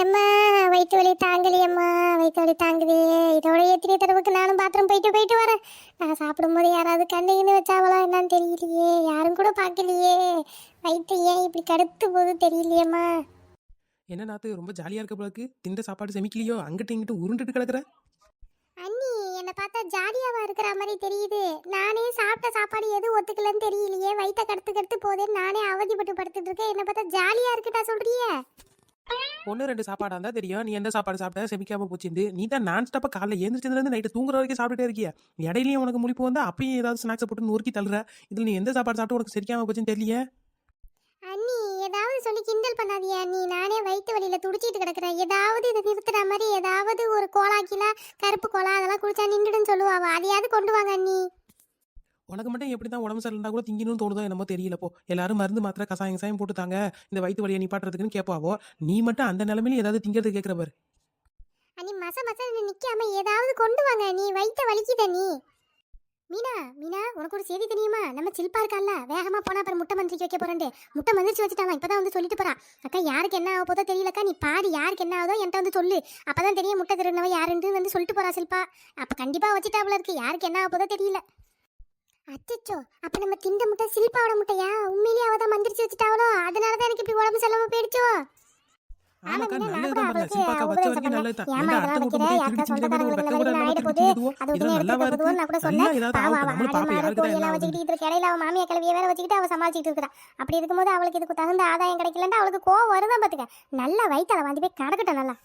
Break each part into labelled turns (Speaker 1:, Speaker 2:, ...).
Speaker 1: அம்மா வயிற்று வலி தாங்கலையம்மா வயிற்று வலி தாங்குதே. இதோட எத்தனை தடவைக்கு நானும் பாத்ரூம் போயிட்டு போயிட்டு வரேன். நான் சாப்பிடும்போது யாராவது கண்ணுன்னு வச்சாவளா என்னன்னு தெரியலையே. யாரும் கூட பார்க்கலையே. வயிற்று ஏன் இப்படி கடுத்து போகுது தெரியலையேம்மா
Speaker 2: என்ன நாத்து ரொம்ப ஜாலியா இருக்க போலக்கு. திண்ட சாப்பாடு செமிக்கலையோ? அங்கிட்ட இங்கிட்ட உருண்டுட்டு கிடக்குற?
Speaker 1: அண்ணி என்னை பார்த்தா ஜாலியாவா இருக்கிற மாதிரி தெரியுது. நானே சாப்பிட்ட சாப்பாடு எதுவும் ஒத்துக்கலன்னு தெரியலையே. வயிற்ற கடுத்து கடுத்து போதேன்னு நானே அவதிப்பட்டு படுத்துட்டு இருக்கேன். என்னை பார்த்தா ஜாலியா இருக்குடா சொல்றியே.
Speaker 2: ஒன்று ரெண்டு சாப்பாடாக இருந்தால் தெரியும். நீ எந்த சாப்பாடு சாப்பிட்டா? செமிக்காம போச்சுண்டு நீ தான் நான் ஸ்டாப்பா காலைல எழுந்திரிச்சதுலேருந்து நைட்டு தூங்குற வரைக்கும் சாப்பிட்டுட்டே இருக்கியா? இடையிலையும் உனக்கு முழிப்பு வந்தா அப்பயும் ஏதாவது ஸ்நாக்ஸ் போட்டு நொறுக்கி தள்ளுற. இதில் நீ எந்த சாப்பாடு சாப்பிட்டு உனக்கு செரிக்காம போச்சுன்னு தெரியல.
Speaker 1: அண்ணி ஏதாவது சொல்லி கிண்டல் பண்ணாதியா நீ நானே வயிற்று வலியில துடிச்சிட்டு கிடக்குறேன். ஏதாவது இதை நிறுத்துற மாதிரி ஏதாவது ஒரு கோலாக்கில கருப்பு கோலா அதெல்லாம் குடிச்சா நின்றுடுன்னு சொல்லுவாவா. அதையாவது கொண்டு வாங்க அண்ணி.
Speaker 2: உனக்கு மட்டும் எப்படி தான் உடம்பு சரியில்லைனா கூட திங்கணும்னு தோணுதோ என்னமோ தெரியல எல்லாரும் மருந்து மாத்திரை கசாயம் கசாயம் போட்டுத்தாங்க இந்த வயிற்று வழியை நிப்பாட்டுறதுக்குன்னு கேட்பாவோ? நீ மட்டும் அந்த நிலமையில ஏதாவது திங்கிறது கேட்குற பாரு.
Speaker 1: அண்ணி மச மச நிக்காம ஏதாவது கொண்டு வாங்க. நீ வயிற்ற வலிக்குத நீ மீனா மீனா உனக்கு ஒரு செய்தி தெரியுமா? நம்ம சில்பா இருக்கால்ல வேகமா போனா அப்புறம் முட்டை மந்திரிக்கு வைக்க போறேன் முட்டை மந்திரிச்சு வச்சுட்டாங்க இப்பதான் வந்து சொல்லிட்டு போறா. அக்கா யாருக்கு என்ன ஆக போதோ தெரியலக்கா நீ பாரு யாருக்கு என்ன ஆகுதோ என்கிட்ட வந்து சொல்லு. அப்பதான் தெரியும் முட்டை திருநவ யாருன்னு வந்து சொல்லிட்டு போறா சில்பா. அப்ப கண்டிப்பா வச்சுட்டாப்புல இருக்கு. யாருக்கு என்ன ஆக போதோ தெரியல. அச்சச்சோ அப்ப நம்ம திண்ட முட்டை சில்பாவோட முட்டையா? உண்மையிலேயே அவ தான் மந்திரிச்சு வச்சுட்டாவளோ? அதனாலதான் எனக்கு இப்படி உடம்பு செல்லாம போயிடுச்சோ?
Speaker 2: ஆமாக்கா
Speaker 1: ஆமா,
Speaker 2: நல்லதுதான்
Speaker 1: கூட
Speaker 2: சிம்பாக்கா வச்ச வரைக்கும் நல்லதுதான்
Speaker 1: ஏமா
Speaker 2: ஏன்டா
Speaker 1: இதெல்லாம்
Speaker 2: அடுத்த
Speaker 1: வைக்கிற
Speaker 2: முட்டை
Speaker 1: யாருக்கா
Speaker 2: திருடி
Speaker 1: சொந்தக்காரங்களுக்கு
Speaker 2: திங்கிறது வெக்க கூட
Speaker 1: நல்ல
Speaker 2: இல்லாம
Speaker 1: ஆயிட
Speaker 2: திருடி
Speaker 1: போகுது
Speaker 2: திங்குதுவோ
Speaker 1: அது
Speaker 2: இதெல்லாம்
Speaker 1: உடனே
Speaker 2: நல்லாவா
Speaker 1: எடுத்துக்க
Speaker 2: இருக்கு.
Speaker 1: போகுதுன்னு நான் கூட சொன்னேன்.
Speaker 2: நல்லா ஏதாவது
Speaker 1: பாவம்
Speaker 2: ஆகும் நம்மளும்
Speaker 1: ஆடு
Speaker 2: பாப்போம்
Speaker 1: மாடு
Speaker 2: யாருக்கு
Speaker 1: கோழி
Speaker 2: தான்
Speaker 1: எல்லாம்
Speaker 2: என்ன
Speaker 1: வச்சுக்கிட்டு இதுக்கு இடையில அவ மாமியா கிளவிய வேற வச்சுக்கிட்டு அவ சமாளிச்சுட்டு இருக்கா அப்படி இருக்கும்போது அவளுக்கு இதுக்கு தகுந்த ஆதாயம் கிடைக்கலன்னா அவளுக்கு கோவம் வருதான் பாத்துக்க. நல்லா வயிற்றால வாந்தி போய் கடக்கட்டும் நல்லா.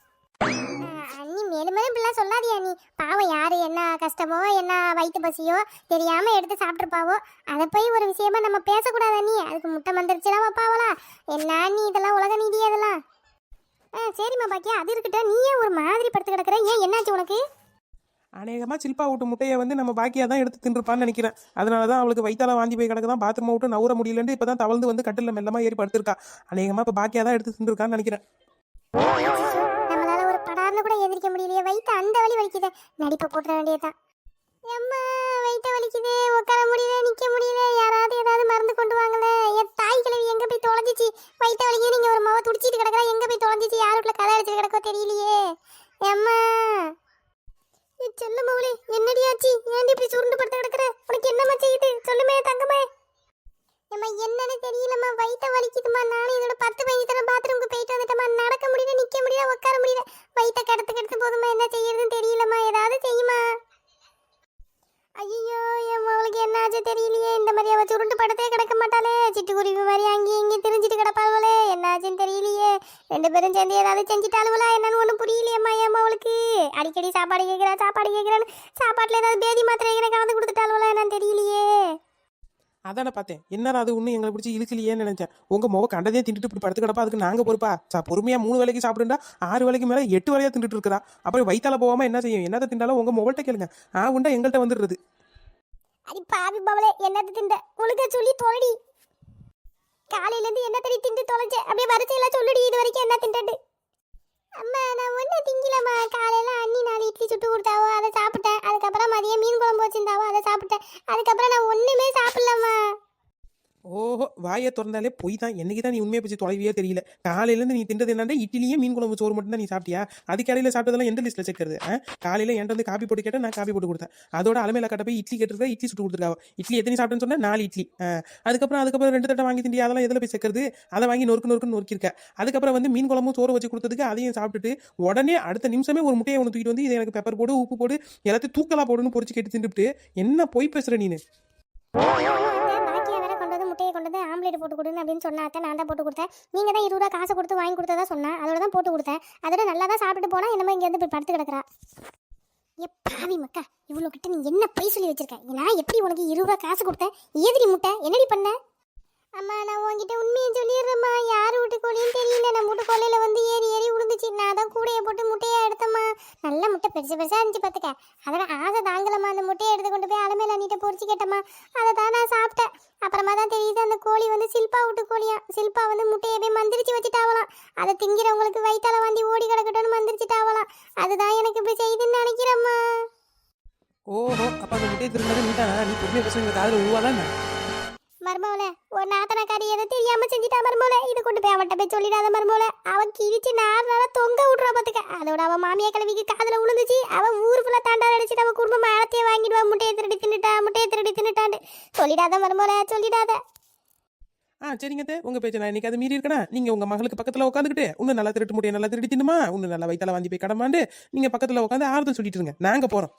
Speaker 1: அண்ணி மேலும் மேலும் இப்படிலாம் சொல்லாதியா நீ பாவம் யாரு என்ன கஷ்டமோ என்ன வயிற்று பசியோ தெரியாம எடுத்து சாப்பிட்டுருப்பாவோ அதை போய் ஒரு விஷயமா நம்ம பேசக்கூடாது நீ அதுக்கு முட்டை மந்திரிச்சுலாம் வைப்பாவளா? என்ன நீ இதெல்லாம் உலக நீதி அதெல்லாம்? ஆ சரிம்மா பாக்கியா அது இருக்கட்டும். நீ ஏன் ஒரு மாதிரி படுத்து கிடக்குற? ஏன் என்னாச்சு உனக்கு?
Speaker 2: அநேகமா சில்பா விட்டு முட்டையை வந்து நம்ம பாக்கியா தான் எடுத்து தின்றுப்பான்னு நினைக்கிறேன். அதனால தான் அவளுக்கு வயித்தால வாந்தி போய் கிடக்கு தான் பாத்ரூம் விட்டு நவுற முடியலன்னு இப்போ தான் தவழ்ந்து வந்து கட்டில் மெல்லமா ஏறி படுத்திருக்கா. அநேகமா இப்போ பாக்கியா தான் எடுத்து தின்றுருக்கான்னு நினைக்கிறேன்.
Speaker 1: நம்மளால கூட எந்திரிக்க முடியலையே. வயிற்று அந்த வலி வலிக்குது. நடிப்பை போட்டுற வேண்டியதுதான். எம்மா வயிற்று வலிக்குது. உட்கார முடியல நிற்க முடியல. யாராவது ஏதாவது மருந்து கொண்டு வாங்கல. என் தாய் கிழவி எங்கே போய் தொலைஞ்சிச்சு? வயிற்று வலிக்குது. நீங்கள் ஒரு மவ துடிச்சிட்டு கிடக்கிறா. எங்கே போய் தொலைஞ்சிச்சு? யார் வீட்டில் கதை அடிச்சு கிடக்கோ தெரியலையே. எம்மா. செல்ல மவுளே என்னடி ஆச்சு? ஏன்டி இப்படி சுருண்டு படுத்து கிடக்குற? உனக்கு என்னம்மா செய்யுது? சொல்லுமே தங்கமே ஏம்மா என்னன்னு தெரியலம்மா. வயித்த வலிக்குதுமா நானும் இதோட பத்து பதினஞ்சு தடவை பாத்ரூமுக்கு போயிட்டு வந்துட்டேம்மா. நடக்க முடியல நிக்க முடியல உட்கார முடியல. வயித்த கடத்து கடத்து போதுமா என்ன செய்யறதுன்னு தெரியலம்மா. ஏதாவது செய்யுமா ஐயோ என் மகளுக்கு என்ன ஆச்சு தெரியலையே. இந்த மாதிரி அவள் சுருண்டு படத்தே கிடக்க மாட்டாளே. சிட்டுக்குருவி மாதிரி அங்கேயும் இங்கேயும் திரிஞ்சிட்டு கிடப்பாளே என்ன ஆச்சுன்னு தெரியலையே. ரெண்டு பேரும் சேர்ந்து ஏதாவது செஞ்சுட்டாளுவலா என்னன்னு ஒன்றும் புரியலையம்மா என் அவளுக்கு அடிக்கடி சாப்பாடு கேட்குறா சாப்பாடு கேட்குறான்னு. சாப்பாட்டில் ஏதாவது பேதி மாத்திரை கலந்து கொடுத்துட்டாளுவலா என்னன்னு தெரியலையே.
Speaker 2: அதான பார்த்தேன். என்னடா அது ஒன்றும் எங்களை பிடிச்சி இழுக்கலையேன்னு நினைச்சேன். உங்கள் முக கண்டதே தின்ட்டு இப்படி படுத்து கிடப்பா அதுக்கு நாங்கள் பொறுப்பா? சா பொறுமையாக மூணு வேலைக்கு சாப்பிடுண்டா ஆறு வேலைக்கு மேலே எட்டு வேலையாக தின்ட்டு இருக்கிறா. அப்புறம் வயிற்றால போகாம என்ன செய்யும்? என்னத்தை திண்டாலும் உங்கள் முகள்கிட்ட கேளுங்க. ஆ உண்டா எங்கள்கிட்ட வந்துடுறது.
Speaker 1: அடி பாவி பவளே என்னது திண்ட ஒழுங்கா சொல்லி தொலைடி. காலையில இருந்து என்ன தடி திண்டு தொலைஞ்ச? அப்படியே வரிசையெல்லாம் சொல்லுடி இது வரைக்கும் என்ன திண்டது அம்மா நான் ஒன்றும் திங்கலம்மா. காலையில் அண்ணி நாலு இட்லி சுட்டு கொடுத்தாவோ அதை சாப்பிட்டேன். அதுக்கப்புறம் மதியம் மீன் குழம்பு வச்சிருந்தாவோ அதை சாப்பிட்டேன். அதுக்கப்புறம் நான் ஒன்றுமே சாப்பிட்லம்மா.
Speaker 2: ஓஹோ வாயை திறந்தாலே போய் தான். என்னைக்கு தான் நீ உண்மையை பற்றி தொலைவியே தெரியல. காலையிலேருந்து நீ தின்றது என்னன்னா இட்லியும் மீன் குழம்பு சோறு மட்டும் தான் நீ சாப்பிட்டியா? அதுக்கு இடையில சாப்பிட்டதெல்லாம் எந்த லிஸ்ட்டில் சேர்க்கறது காலையில் என்கிட்ட வந்து காப்பி போட்டு கேட்டால் நான் காப்பி போட்டு கொடுத்தேன். அதோட அலமையில கட்ட போய் இட்லி கேட்டிருக்கா இட்லி சுட்டு கொடுத்துருக்காவோ? இட்லி எத்தனை சாப்பிட்டேன்னு சொன்னால் நாலு இட்லி. அதுக்கப்புறம் அதுக்கப்புறம் ரெண்டு தட்டை வாங்கி திண்டி அதெல்லாம் எதில் போய் சேர்க்கறது அதை வாங்கி நொறுக்கு நொறுக்குன்னு நொறுக்கிருக்க அதுக்கப்புறம் வந்து மீன் குழம்பும் சோறு வச்சு கொடுத்ததுக்கு அதையும் சாப்பிட்டுட்டு உடனே அடுத்த நிமிஷமே ஒரு முட்டையை ஒன்று தூக்கிட்டு வந்து இது எனக்கு பெப்பர் போடு உப்பு போடு எல்லாத்தையும் தூக்கலா போடுன்னு பொறிச்சு கேட்டு தின்னுட்டு என்ன போய் பேசுகிற நீனு?
Speaker 1: ஆம்லேட் போட்டு கொடுங்க அப்படின்னு சொன்னாத்த நான் தான் போட்டு கொடுத்தேன். நீங்க தான் இருபது ரூபா காசு கொடுத்து வாங்கி கொடுத்ததா சொன்னேன். அதோட தான் போட்டு கொடுத்தேன். அதோட நல்லா தான் சாப்பிட்டுட்டு போனா என்னமோ இங்க வந்து போய் படுத்து கிடக்குறா. எப்பாவி மக்கா இவ்வளோ கிட்ட நீ என்ன பொய் சொல்லி வச்சிருக்க? நான் எப்படி உனக்கு இருபது ரூபா காசு கொடுத்தேன்? ஏதிரி முட்டை? என்னடி பண்ண? அம்மா நான் உன்கிட்ட உண்மையை சொல்லிடுறேம்மா. யார் வீட்டு முட்டை பெருசு பெருசா இருந்துச்சு பார்த்துக்க. அதெல்லாம் ஆசை தாங்கலம்மா அந்த முட்டையை எடுத்து கொண்டு போய் அலமையில் அண்ணிட்ட பொறிச்சு கேட்டம்மா. அதை தான் நான் சாப்பிட்டேன். அப்புறமா தான் தெரியுது அந்த கோழி வந்து சில்பா விட்டு கோழியா. சில்பா வந்து முட்டையை போய் மந்திரிச்சு வச்சுட்டாவலாம். அதை திங்கிறவங்களுக்கு வயிற்றால வாந்தி ஓடி கிடக்கட்டும்னு மந்திரிச்சிட்டாவலாம். அதுதான் எனக்கு இப்படி செய்யுதுன்னு நினைக்கிறேம்மா.
Speaker 2: ஓஹோ அப்போ அந்த முட்டையை திரும்ப நீ நீ பொறுமையை பேசுறது காதில் உருவாதான்?
Speaker 1: மருமோல ஒரு நாத்தனக்காரி எதை தெரியாம செஞ்சிட்டா மருமோல இது கொண்டு போய் அவட்ட போய் சொல்லிடாத மருமோல அவன் கிழிச்சு நாலு நாளா தொங்க விட்றா பாத்துக்க. அதோட அவன் மாமியா கிழவிக்கு காதுல விழுந்துச்சு அவன் ஊர் ஃபுல்லா தாண்டா அடிச்சிட்டு அவன் குடும்பம் ஆழத்தையே வாங்கிடுவா. முட்டையை திருடி தின்னுட்டா முட்டையை திருடி தின்னுட்டான்னு சொல்லிடாத மருமோல சொல்லிடாத.
Speaker 2: ஆ சரிங்க தே உங்க பேச்சு நான் இன்னைக்கு அது மீறி இருக்கனா? நீங்க உங்க மகளுக்கு பக்கத்துல உட்காந்துக்கிட்டு இன்னும் நல்லா திருட்டு முடியும் நல்லா திருடி தின்னுமா? இன்னும் நல்லா வயித்தால வாந்தி போய் கடமாண்டு நீங்க பக்கத்துல உட்காந்து ஆறுதல் சொல்லிட்டு இருங்க. நாங்க போறோம்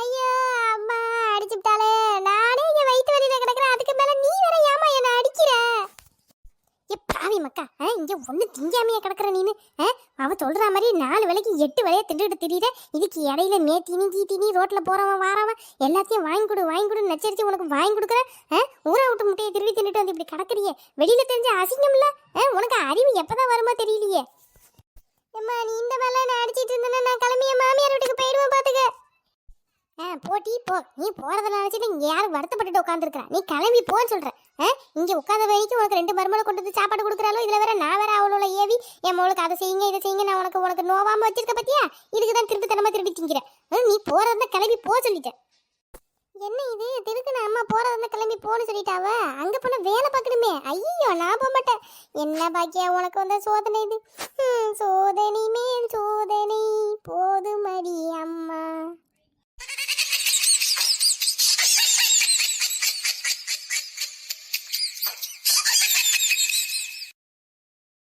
Speaker 1: ஐயோ அம்மா அடிச்சுட்டாலே நானே இங்க வயிற்று வலியில கிடக்குறேன் அதுக்கு மேல நீ வேற ஏமா என்ன அடிக்கிற ஏ பாவி மக்கா ஆ, இங்க ஒண்ணு திங்காமையா கிடக்குற நீனு அவ சொல்ற மாதிரி நாலு வேளைக்கு எட்டு வேலையை திண்டுட்டு திரியிற. இதுக்கு இடையில மே தீனி தீ தீனி ரோட்ல போறவன் வாரவன் எல்லாத்தையும் வாங்கி கொடு வாங்கி கொடு நச்சரித்து உனக்கு வாங்கி கொடுக்குற ஆ, ஊரை விட்டு முட்டையை திருடி தின்னுட்டு வந்து இப்படி கிடக்குறியே. வெளியில தெரிஞ்ச அசிங்கம் இல்ல உனக்கு அறிவு எப்பதான் வருமா தெரியலையே. அம்மா நீ இந்த வேலை நான் அடிச்சிட்டு இருந்தேன்னா நான் கிளம்பிய மாமியார் வீட்டுக்கு போயிடுவேன் பாத்துக்க. போட்டி போ. நீ போறத நினைச்சிட்டு இங்க யாரும் வருத்தப்பட்டுட்டு உட்காந்துருக்கா நீ கிளம்பி போன்னு சொல்ற. இங்க உட்காந்த வரைக்கும் உனக்கு ரெண்டு மருமலை கொண்டு வந்து சாப்பாடு கொடுக்குறாலோ இதுல வேற நான் வேற அவளோட ஏவி என் மகளுக்கு அதை செய்யுங்க இதை செய்யுங்க நான் உனக்கு உனக்கு நோவாம வச்சிருக்க பத்தியா? இதுக்கு தான் திருட்டு தனமா திருடி திங்கிறேன் நீ போறத கிளம்பி போ சொல்லிட்டேன் என்ன இது? திருக்கு அம்மா போறத கிளம்பி போன்னு சொல்லிட்டாவ? அங்க போன வேலை பார்க்கணுமே. ஐயோ நான் போக மாட்டேன். என்ன பாக்கியா உனக்கு வந்த சோதனை இது? சோதனை மேல் சோதனை.